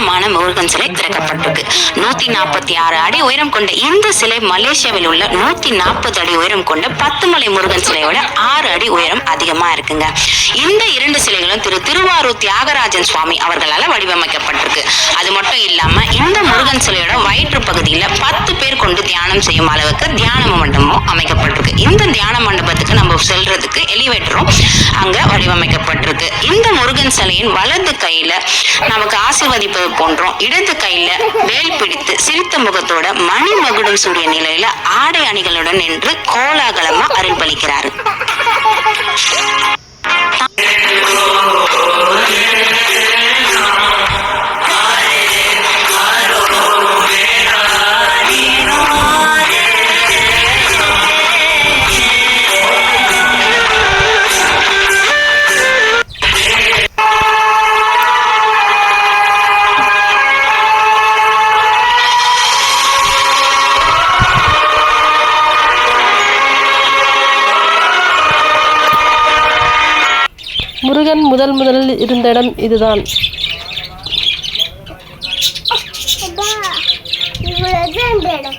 முருகன் சிலை திறக்கப்பட்டிருக்கு. நூத்தி நாற்பத்தி ஆறு அடி உயரம் கொண்ட இந்த சிலை மலேசியாவில் உள்ள நூத்தி நாற்பது அடி உயரம் கொண்ட பத்துமலை முருகன் சிலையோட ஆறு அடி உயரம் அதிகமா இருக்குங்க. இந்த இரண்டு சிலைகளும் திரு திருவாரூர் தியாகராஜன் சுவாமி அவர்களால வடிவமைக்கப்பட்டிருக்கு. அது மட்டும் இல்லாம இந்த முருகன் சிலையோட வயிற்று பகுதியில பத்து பேர் கொண்டு தியானம் செய்யும் அளவுக்கு தியான மண்டபமும் அமைக்கப்பட்டிருக்கு. இந்த தியான மண்டபத்துக்கு நம்ம செல்றதுக்கு எலிவேட்டரும் அங்க வடிவமைக்கப்பட்டிருக்கு. இந்த முருகன் சிலையின் வலது கையில நமக்கு ஆசீர்வதிப்பது போன்றும். இடது கையில வேல் பிடித்து சிரித்த முகத்தோட மணி மகுடம் சூடிய நிலையில ஆடை அணிகளுடன் நின்று கோலாகலமா அருள்பளிக்கிறாரு. முருகன் முதல் முதலில் இருந்த இடம் இதுதான். இவ்வளோதான் இந்த இடம்.